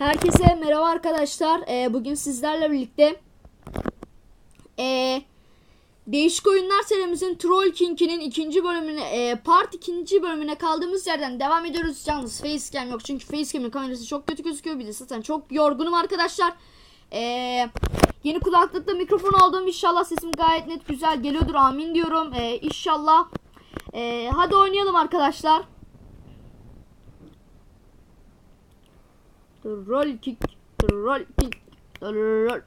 Herkese merhaba arkadaşlar. Ee, bugün sizlerle birlikte ee, Değişik Oyunlar serimizin Troll King'inin ikinci bölümüne, ee, part ikinci bölümüne kaldığımız yerden devam ediyoruz. Yalnız facecam yok çünkü facecam'ın kamerası çok kötü gözüküyor. Bir de zaten çok yorgunum arkadaşlar. Ee, yeni kulaklıkla mikrofon aldım. İnşallah sesim gayet net güzel geliyordur. Amin diyorum. Ee, inşallah. Ee, hadi oynayalım arkadaşlar. Troll kick, troll kick, troll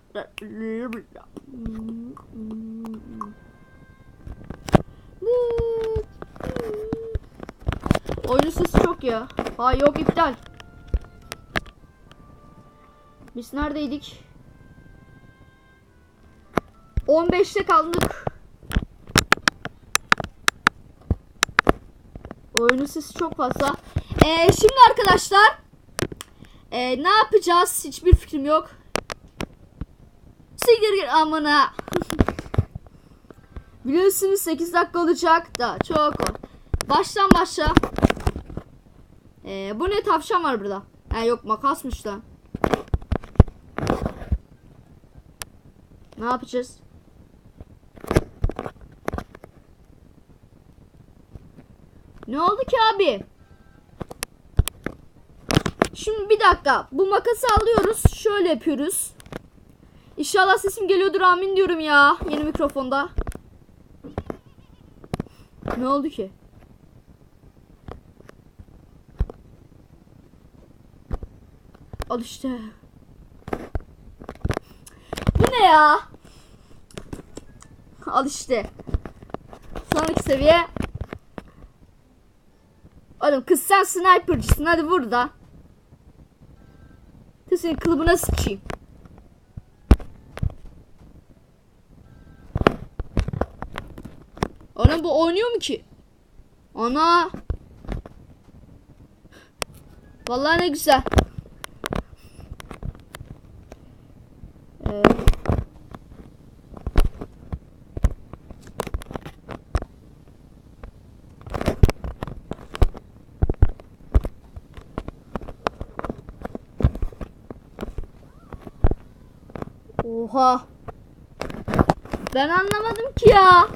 Oyunun sesi çok ya. Ha yok iptal. Biz neredeydik? 15'te kaldık. Oyunun sesi çok fazla. Ee, şimdi arkadaşlar ee, ne yapacağız? Hiçbir fikrim yok. Git amına. Biliyorsunuz 8 dakika olacak da çok o. Baştan başla. Ee, bu ne tavşan var burada. Ha yok makasmış da. Ne yapacağız? Ne oldu ki abi? Şimdi bir dakika. Bu makası alıyoruz. Şöyle yapıyoruz. İnşallah sesim geliyordur amin diyorum ya. Yeni mikrofonda. Ne oldu ki? Al işte. Bu ne ya? Al işte. Sonraki seviye. Oğlum kız sen sniper'cısın hadi burada. Kız senin kılıbına sıçayım. Ana bu oynuyor mu ki? Ana. Vallahi ne güzel. Ee, Oha. Ben anlamadım ki ya.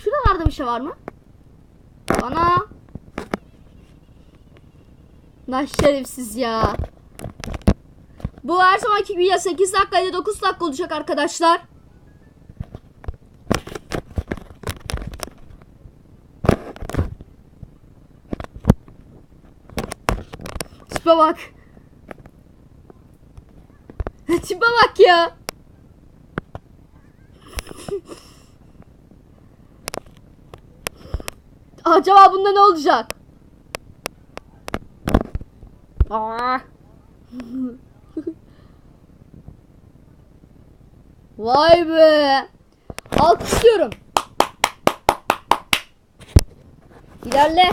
Şuralarda bir şey var mı? Ana. Lan şerefsiz ya. Bu her zamanki gibi ya 8 dakika ya 9 dakika olacak arkadaşlar. Tipe bak. Tipe bak ya. Acaba bunda ne olacak? Vay be. Alkışlıyorum. İlerle.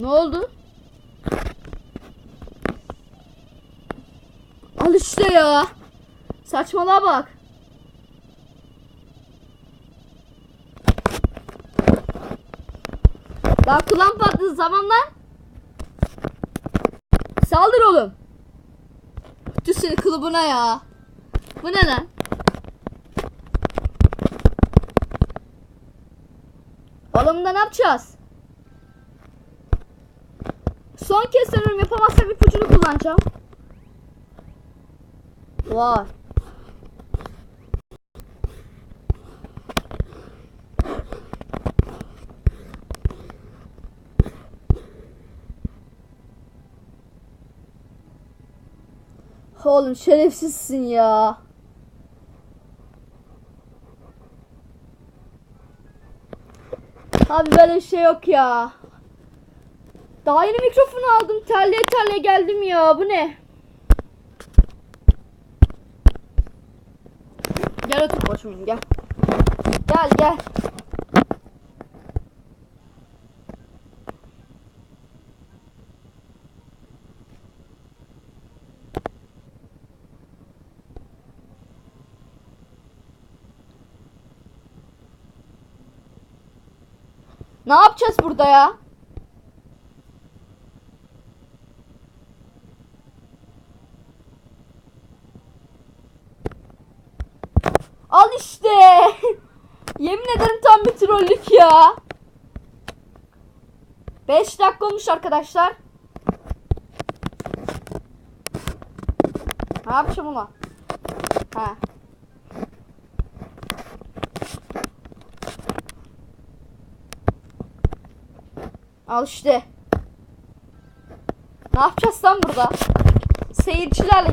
Ne oldu? Al işte ya. Saçmalığa bak. Bak kulağım patladı zaman lan. Saldır oğlum. Tüh seni kılıbına ya. Bu ne lan? Oğlum da ne yapacağız? Son kez sanırım yapamazsam ipucunu kullanacağım. Var. Oğlum şerefsizsin ya. Abi böyle şey yok ya. Daha yeni mikrofon aldım. Terliye terliye geldim ya. Bu ne? Gel otur başımın gel. Gel gel. Ne yapacağız burada ya? Al işte. Yemin ederim tam bir trollük ya. 5 dakika olmuş arkadaşlar. Ne yapacağım ona? Ha. Al işte. Ne yapacağız lan burada? Seyirciler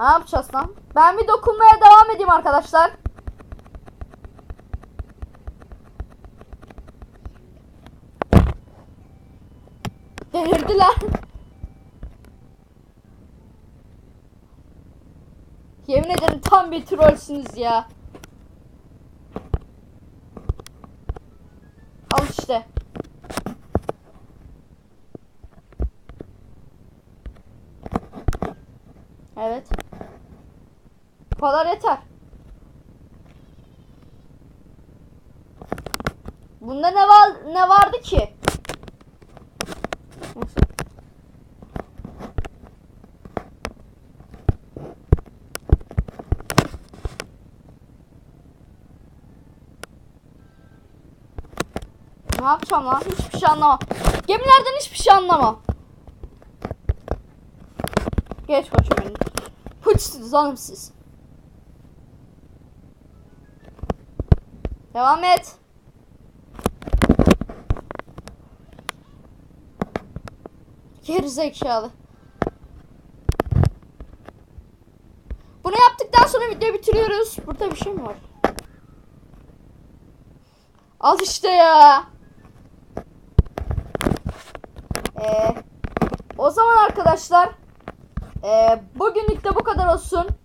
Ne yapacağız lan? Ben bir dokunmaya devam edeyim arkadaşlar. Delirdiler. Yemin ederim tam bir trollsünüz ya. Al işte. Evet. Bu kadar yeter. Bunda ne var ne vardı ki? Neyse. Ne yapacağım lan? Hiçbir şey anlamam. Gemilerden hiçbir şey anlamam. Geç koçum benim. Puçsuz oğlum siz. Devam et. Gerizekalı. Bunu yaptıktan sonra videoyu bitiriyoruz. Burada bir şey mi var? Al işte ya. Ee, o zaman arkadaşlar ee, bugünlük de bu kadar olsun.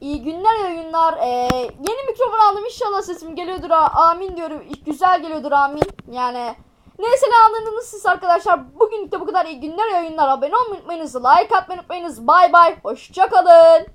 İyi günler yayınlar. Ee, yeni mikrofon aldım inşallah sesim geliyordur. Amin diyorum. Güzel geliyordur amin. Yani neyse ne anladınız siz arkadaşlar. Bugünlük de bu kadar iyi günler yayınlar. Abone olmayı unutmayınız. Like atmayı unutmayınız. Bay bay. Hoşçakalın.